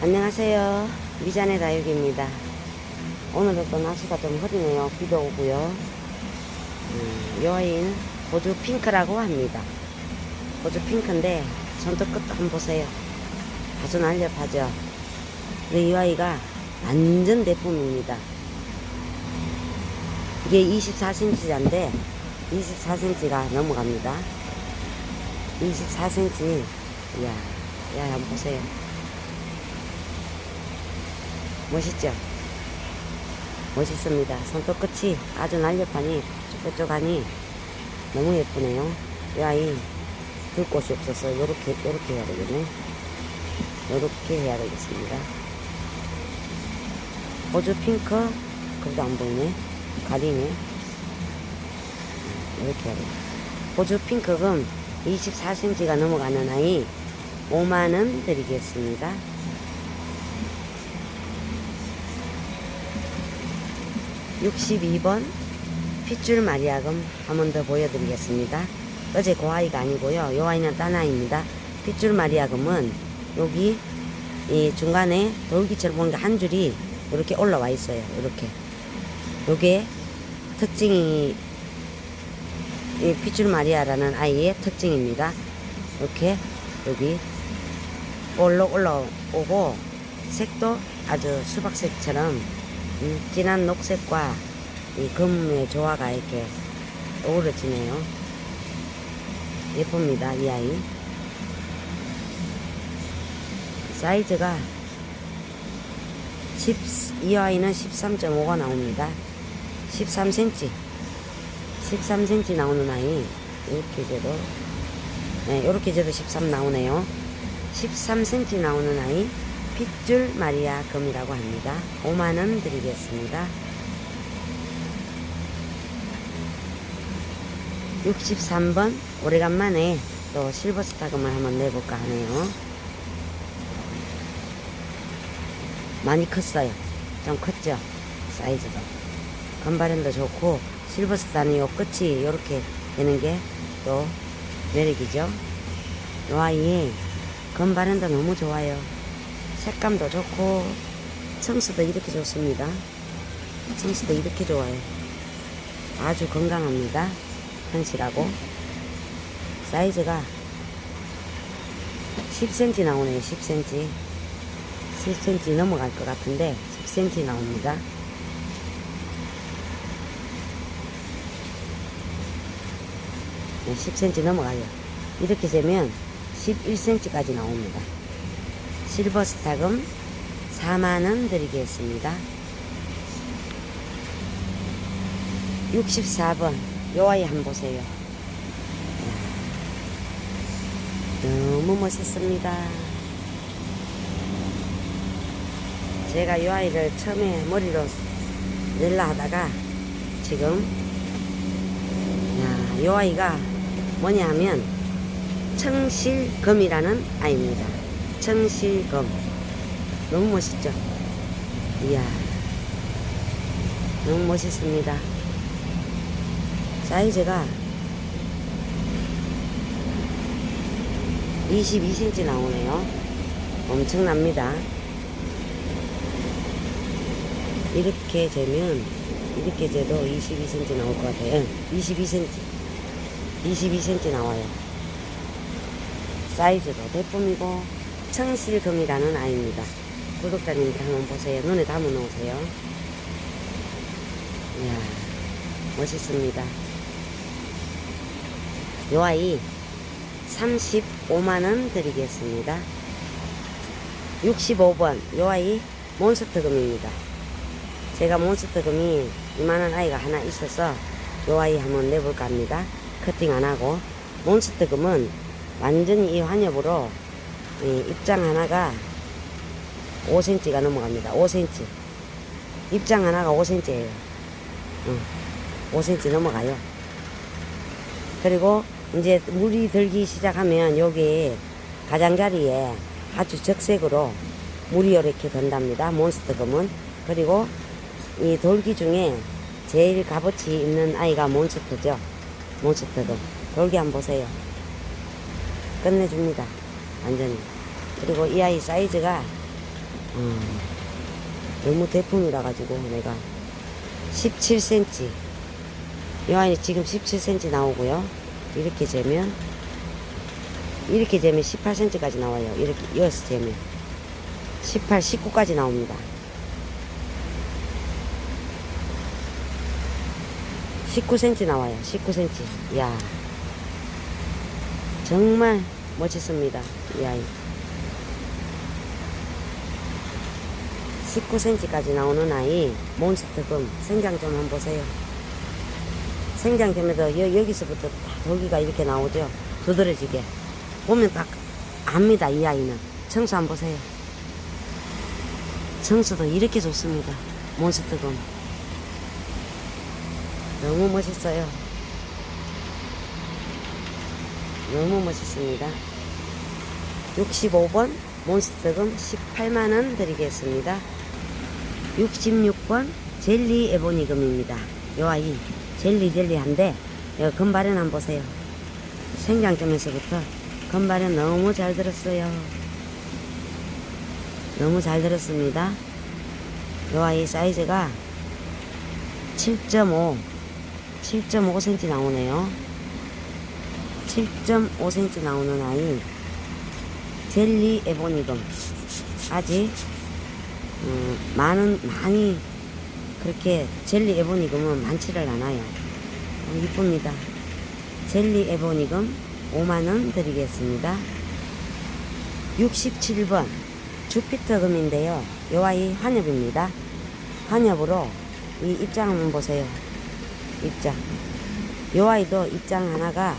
안녕하세요. 미잔의 다육입니다. 오늘은 또 날씨가 좀 흐리네요. 비도 오고요. 음, 요 아이는 호주 핑크라고 합니다. 호주 핑크인데 손톱 끝도 한번 보세요. 아주 날렵하죠. 근데 이 아이가 완전 대품입니다. 이게 24cm인데 24cm가 넘어갑니다. 24cm. 이야, 야, 한번 보세요. 멋있죠? 멋있습니다. 손톱 끝이 아주 날렵하니 뾰족하니 너무 예쁘네요. 이 아이 들 곳이 없어서 요렇게 요렇게 해야 되겠네. 요렇게 해야 되겠습니다. 호주 핑크 그래도 안 보이네. 가리네. 이렇게 해야 돼. 호주 핑크금 24cm가 넘어가는 아이 5만원 드리겠습니다. 62번 핏줄 마리아금 한 번 더 보여드리겠습니다. 어제 그 아이가 아니고요. 요 아이는 딴 아이입니다. 핏줄 마리아금은 여기 이 중간에 돌기처럼 보니까 한 줄이 이렇게 올라와 있어요. 이렇게. 요게 특징이 이 핏줄 마리아라는 아이의 특징입니다. 이렇게 여기 올라 올라오고 색도 아주 수박색처럼 음, 진한 녹색과 이 검의 조화가 이렇게 어우러지네요. 예쁩니다, 이 아이. 사이즈가 10, 이 아이는 13.5가 나옵니다. 13cm. 13cm 나오는 아이. 이렇게 재도, 네, 이렇게 재도 13 나오네요. 13cm 나오는 아이. 핏줄 마리아 금이라고 합니다. 5만원 드리겠습니다. 63번 오래간만에 또 실버스타 금을 한번 내볼까 하네요. 많이 컸어요. 좀 컸죠? 사이즈도. 건발현도 좋고 실버스타는 요 끝이 요렇게 되는 게 또 매력이죠. 요 아이 건발현도 너무 좋아요. 색감도 좋고 청수도 이렇게 좋습니다. 청수도 이렇게 좋아요. 아주 건강합니다. 현실하고 사이즈가 10cm 나오네요. 10cm 10cm 넘어갈 것 같은데 10cm 나옵니다. 네, 10cm 넘어가요. 이렇게 되면 11cm까지 나옵니다. 실버 스타금 4만원 드리겠습니다. 64번 요 아이 한번 보세요. 너무 멋있습니다. 제가 요 아이를 처음에 머리로 낼라 하다가 지금 야, 요 아이가 뭐냐 하면 청실금이라는 아이입니다. 청실금 너무 멋있죠? 이야 너무 멋있습니다. 사이즈가 22cm 나오네요. 엄청납니다. 이렇게 재면 이렇게 재도 22cm 나올 것 같아요. 22cm 22cm 나와요. 사이즈도 대품이고 청실금이라는 아이입니다. 구독자님들 한번 보세요. 눈에 담아 놓으세요. 이야 멋있습니다. 요 아이 35만원 드리겠습니다. 65번 요 아이 몬스터금입니다. 제가 몬스터금이 이만한 아이가 하나 있어서 요 아이 한번 내볼까 합니다. 커팅 안 하고 몬스터금은 완전히 이 환엽으로 이 입장 하나가 5cm가 넘어갑니다. 5cm 입장 하나가 5cm예요. 어, 5cm 넘어가요. 그리고 이제 물이 들기 시작하면 여기 가장자리에 아주 적색으로 물이 이렇게 든답니다. 몬스터금은. 그리고 이 돌기 중에 제일 값어치 있는 아이가 몬스터죠. 몬스터금. 돌기 한번 보세요. 끝내줍니다. 완전히. 그리고 이 아이 사이즈가 음, 너무 대품이라 가지고 내가 17cm 이 아이 지금 17cm 나오고요. 이렇게 재면 이렇게 재면 18cm까지 나와요. 이렇게 이어서 재면. 18, 19까지 나옵니다. 19cm 나와요. 19cm 야. 정말 멋있습니다 이 아이 19cm까지 나오는 아이 몬스터금 생장점 한번 보세요. 생장점에도 여, 여기서부터 다 돌기가 이렇게 나오죠. 두드러지게. 보면 딱 압니다. 이 아이는. 청수 한번 보세요. 청수도 이렇게 좋습니다. 몬스터금. 너무 멋있어요. 너무 멋있습니다. 65번 몬스터금 18만원 드리겠습니다. 66번 젤리 에보니금입니다. 요 아이 젤리 젤리한데 요 금발은 한번 보세요. 생장점에서부터 금발은 너무 잘 들었어요. 너무 잘 들었습니다. 요 아이 사이즈가 7.5 7.5cm 나오네요. 7.5cm 나오는 아이 젤리 에보니금 아직 음, 많은 많이 그렇게 젤리 에보니금은 많지를 않아요. 어, 이쁩니다. 젤리 에보니금 5만원 드리겠습니다. 67번 주피터금인데요. 요 아이 환엽입니다. 환엽으로 이 입장 한번 보세요. 입장. 요 아이도 입장 하나가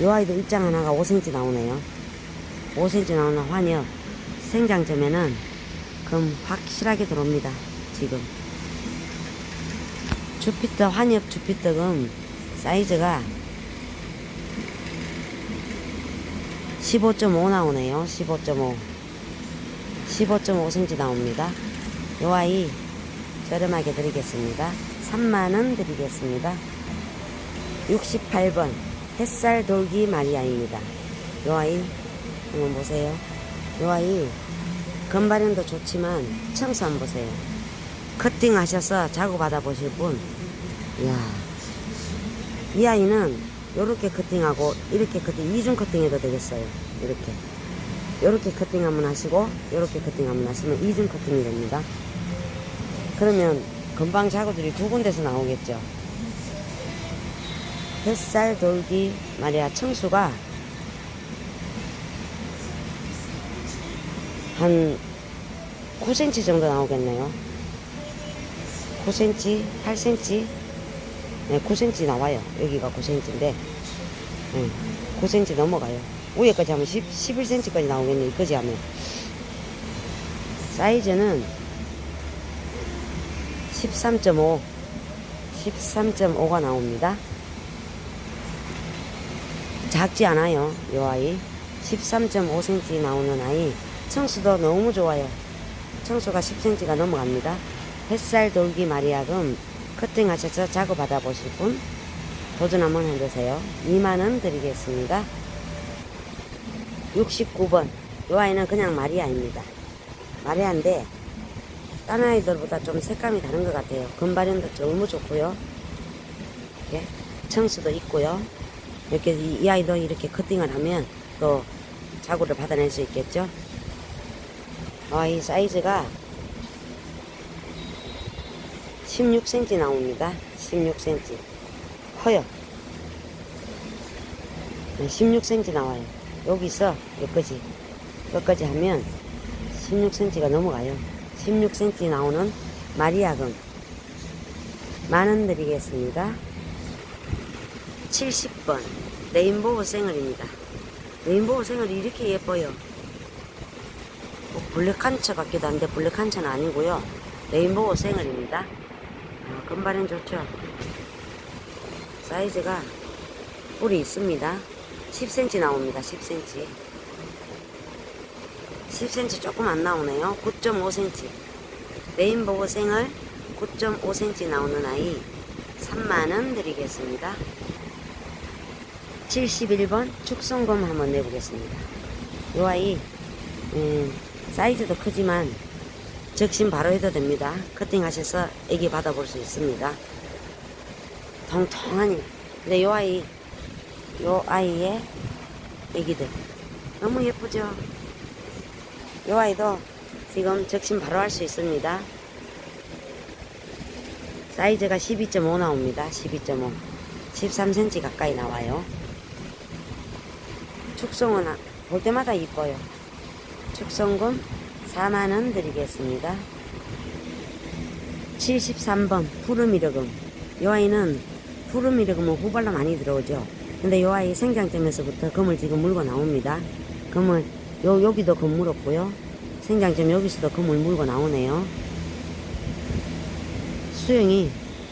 요 아이도 입장 하나가 5cm 나오네요. 5cm 나오는 환엽 생장점에는 금 확실하게 들어옵니다. 지금 주피터 환엽 주피터금 사이즈가 15.5 나오네요. 15.5 15.5cm 나옵니다. 요 아이 저렴하게 드리겠습니다. 3만원 드리겠습니다. 68번 햇살 돌기 마리아입니다. 요 아이 한번 보세요. 요 아이 건발형도 좋지만 청소 한번 보세요. 커팅 하셔서 자고 받아보실 분. 이야. 이 아이는 요렇게 커팅하고 이렇게 커팅, 이중 커팅해도 되겠어요. 이렇게. 요렇게 커팅 한번 하시고 요렇게 커팅 한번 하시면 이중 커팅이 됩니다. 그러면 금방 자구들이 두 군데서 나오겠죠. 햇살 돌기 말이야 청수가 한 9cm 정도 나오겠네요. 9cm, 8cm, 네, 9cm 나와요. 여기가 9cm인데, 네, 9cm 넘어가요. 위에까지 하면 10, 11cm까지 나오겠네, 이까지 하면. 사이즈는 13.5, 13.5가 나옵니다. 작지 않아요, 요 아이. 13.5cm 나오는 아이. 청수도 너무 좋아요. 청소가 10cm가 넘어갑니다. 햇살 돌기 마리아금 커팅 하셔서 작업 받아보실 분 도전 한번 해보세요. 2만원 드리겠습니다. 69번 이 아이는 그냥 마리아입니다. 마리아인데 딴 아이들보다 좀 색감이 다른 것 같아요. 금발현도 너무 좋고요. 이렇게 청수도 있고요. 이렇게 이, 이 아이도 이렇게 커팅을 하면 또 자구를 받아낼 수 있겠죠. 아, 이 사이즈가 16cm 나옵니다. 16cm. 커요. 16cm 나와요. 여기서 여기까지, 여기까지 하면 16cm가 넘어가요. 16cm 나오는 마리아금. 만원 드리겠습니다. 70번. 레인보우 생얼입니다. 레인보우 생얼이 이렇게 예뻐요. 뭐 블랙한처 같기도 한데 블랙한처는 아니고요. 레인보우 생얼입니다. 어, 금발은 좋죠. 사이즈가 뿔이 있습니다. 10cm 나옵니다. 10cm. 10cm 조금 안 나오네요. 9.5cm. 레인보우 생얼 9.5cm 나오는 아이 3만원 드리겠습니다. 71번 축성검 한번 내보겠습니다. 요 아이 음, 사이즈도 크지만 적심 바로 해도 됩니다. 커팅하셔서 애기 받아볼 수 있습니다. 통통하니. 근데 요 아이, 요 아이의 애기들. 너무 예쁘죠? 요 아이도 지금 적심 바로 할 수 있습니다. 사이즈가 12.5 나옵니다. 12.5. 13cm 가까이 나와요. 축성은 아- 볼 때마다 이뻐요. 축성금 4만원 드리겠습니다. 73번 푸르미르금. 요 아이는 푸르미르금은 후발로 많이 들어오죠. 근데 요 아이 생장점에서부터 금을 지금 물고 나옵니다. 금을 요 여기도 금 물었고요. 생장점 여기서도 금을 물고 나오네요. 수영이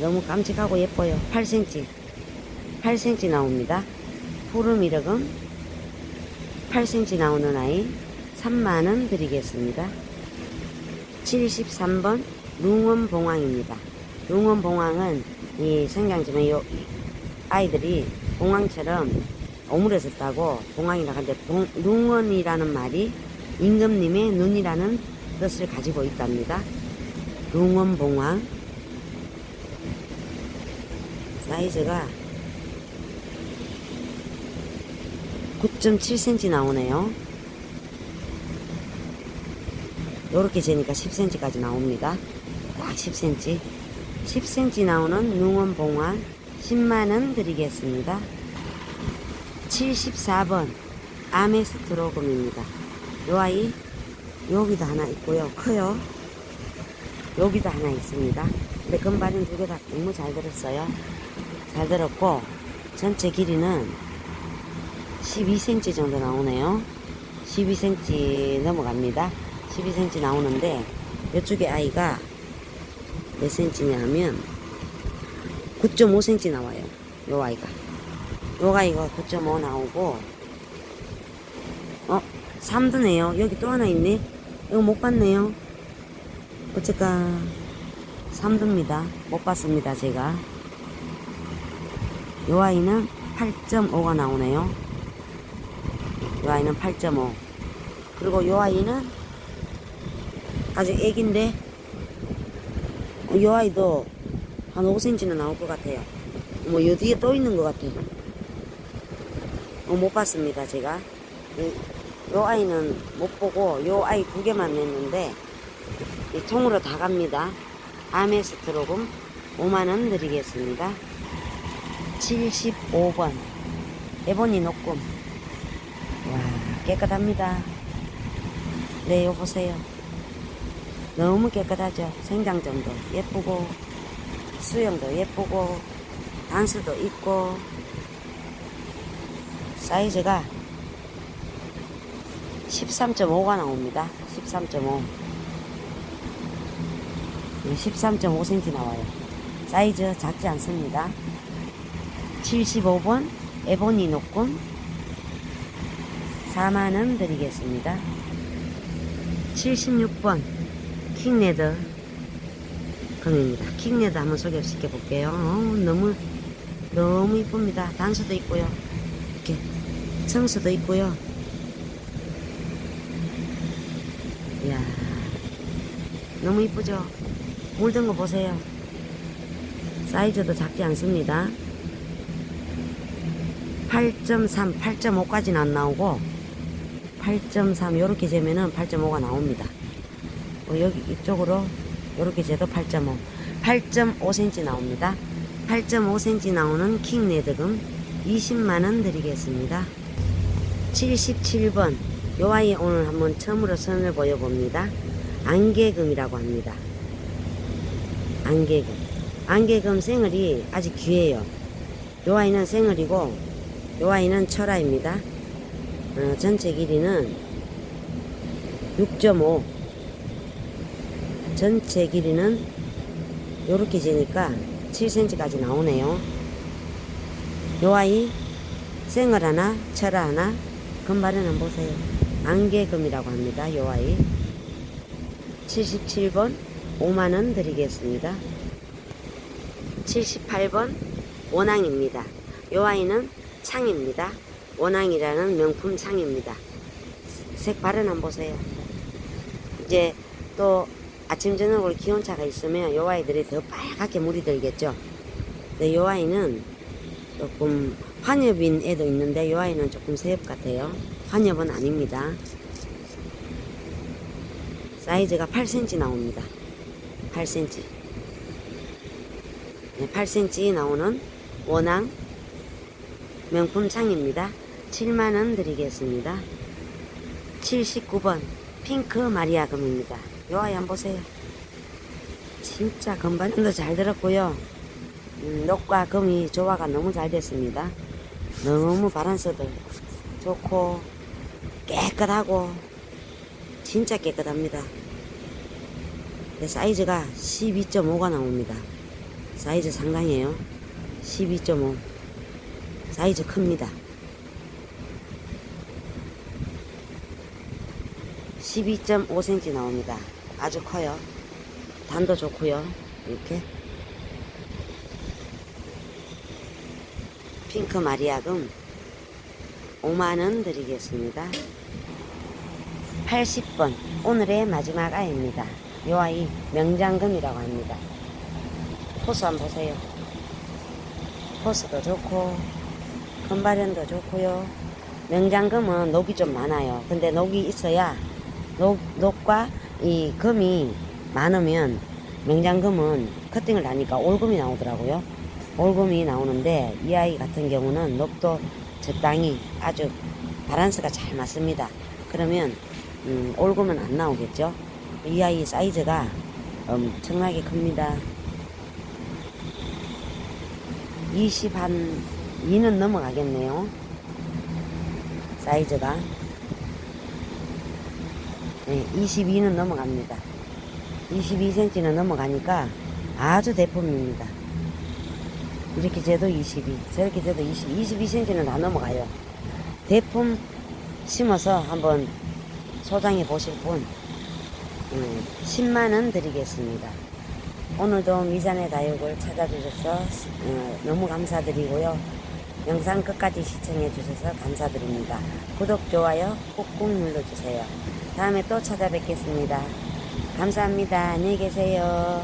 너무 깜찍하고 예뻐요. 8cm. 8cm 나옵니다. 푸르미르금 8cm 나오는 아이 3만원 드리겠습니다. 73번 룽원봉황입니다. 룽원봉황은 이 생장점에 요 아이들이 봉황처럼 따고 봉황이라 하는데 봉, 룽원이라는 말이 임금님의 눈이라는 뜻을 가지고 있답니다. 룽원봉황 사이즈가 9.7cm 나오네요. 요렇게 재니까 10cm까지 나옵니다. 딱 10cm. 10cm 나오는 능원봉화 10만원 드리겠습니다. 74번 아메스트로금입니다. 요 아이 여기도 하나 있고요. 커요. 여기도 하나 있습니다. 근데 금발은 두 개 다 너무 잘 들었어요. 잘 들었고 전체 길이는 12cm 정도 나오네요. 12cm 넘어갑니다. 12cm 나오는데 이쪽에 아이가 몇 cm냐면 9.5cm 나와요. 요 아이가. 요 아이가 9.5 나오고 어? 3두네요. 여기 또 하나 있네. 이거 못 봤네요. 어쨌까 3두입니다. 못 봤습니다. 제가. 요 아이는 8.5가 나오네요. 요 아이는 8.5. 그리고 요 아이는 아직 애기인데 어, 요 아이도 한 5cm는 나올 것 같아요. 뭐요 뒤에 또 있는 것 같아요. 어, 못 봤습니다, 제가. 이- 요 아이는 못 보고 요 아이 두 개만 냈는데 이 통으로 다 갑니다. 아메스트로금 5만원 드리겠습니다. 75번 에보니 녹금 와 깨끗합니다. 네, 요 보세요. 너무 깨끗하죠. 생장점도 예쁘고 수영도 예쁘고 단수도 있고 사이즈가 13.5가 나옵니다. 13.5 13.5cm 나와요. 사이즈 작지 않습니다. 75번 에보니 녹금 4만원 드리겠습니다. 76번 킹레더 금입니다. 킹레더 한번 소개시켜 볼게요. 어우, 너무 너무 이쁩니다. 단수도 있고요. 이렇게 청수도 있고요. 이야 너무 이쁘죠? 물든 거 보세요. 사이즈도 작지 않습니다. 8.3, 8.5까지는 안 나오고 8.3 요렇게 재면은 8.5가 나옵니다. 어, 여기 이쪽으로 요렇게 재도 8.5, 8.5cm 나옵니다. 8.5cm 나오는 킹 레드금 20만원 드리겠습니다. 77번 요 아이 오늘 한번 처음으로 선을 보여봅니다. 안개금이라고 합니다. 안개금. 안개금 생얼이 아직 귀해요. 요 아이는 생얼이고 요 아이는 철아입니다. 어, 전체 길이는 6.5 전체 길이는 요렇게 재니까 7cm까지 나오네요. 요 아이 생얼 하나, 철아 하나, 금발은 안 보세요. 안개금이라고 합니다. 요 아이 77번 5만원 드리겠습니다. 78번 원앙입니다. 요 아이는 창입니다. 원앙이라는 명품 창입니다. 색 발현 한번 보세요. 이제 또 아침 저녁으로 기온차가 있으면 요 아이들이 더 빨갛게 물이 들겠죠. 근데 요 아이는 조금 환엽인 애도 있는데 요 아이는 조금 새엽 같아요. 환엽은 아닙니다. 사이즈가 8cm 나옵니다. 8cm. 네, 8cm 나오는 원앙 명품 창입니다. 7만원 드리겠습니다. 79번 핑크 마리아금입니다. 요 아이 한번 보세요. 진짜 건반도 잘 들었고요. 음, 녹과 금이 조화가 너무 잘 됐습니다. 너무 바란스도 좋고 깨끗하고 진짜 깨끗합니다. 사이즈가 12.5가 나옵니다. 사이즈 상당해요. 12.5 사이즈 큽니다. 12.5cm 나옵니다. 아주 커요. 단도 좋고요. 이렇게 핑크 마리아금 5만원 드리겠습니다. 80번 오늘의 마지막 아이입니다. 이 아이 명장금이라고 합니다. 포스 한번 보세요. 포스도 좋고 건발현도 좋고요. 명장금은 녹이 좀 많아요. 근데 녹이 있어야 녹, 녹과 이 금이 많으면 명장금은 커팅을 하니까 올금이 나오더라고요. 올금이 나오는데 이 아이 같은 경우는 녹도 적당히 아주 바란스가 잘 맞습니다. 그러면 음, 올금은 안 나오겠죠. 이 아이 사이즈가 엄청나게 큽니다. 20 한 2는 넘어가겠네요. 사이즈가 네, 22는 넘어갑니다. 22cm는 넘어가니까 아주 대품입니다. 이렇게 재도 22, 저렇게 재도 20, 22cm는 다 넘어가요. 대품 심어서 한번 소장해 보실 분, 음, 10만원 드리겠습니다. 오늘도 미산의 다육을 찾아주셔서 어, 너무 감사드리고요. 영상 끝까지 시청해 주셔서 감사드립니다. 구독, 좋아요 꾹꾹 눌러주세요. 다음에 또 찾아뵙겠습니다. 감사합니다. 안녕히 계세요.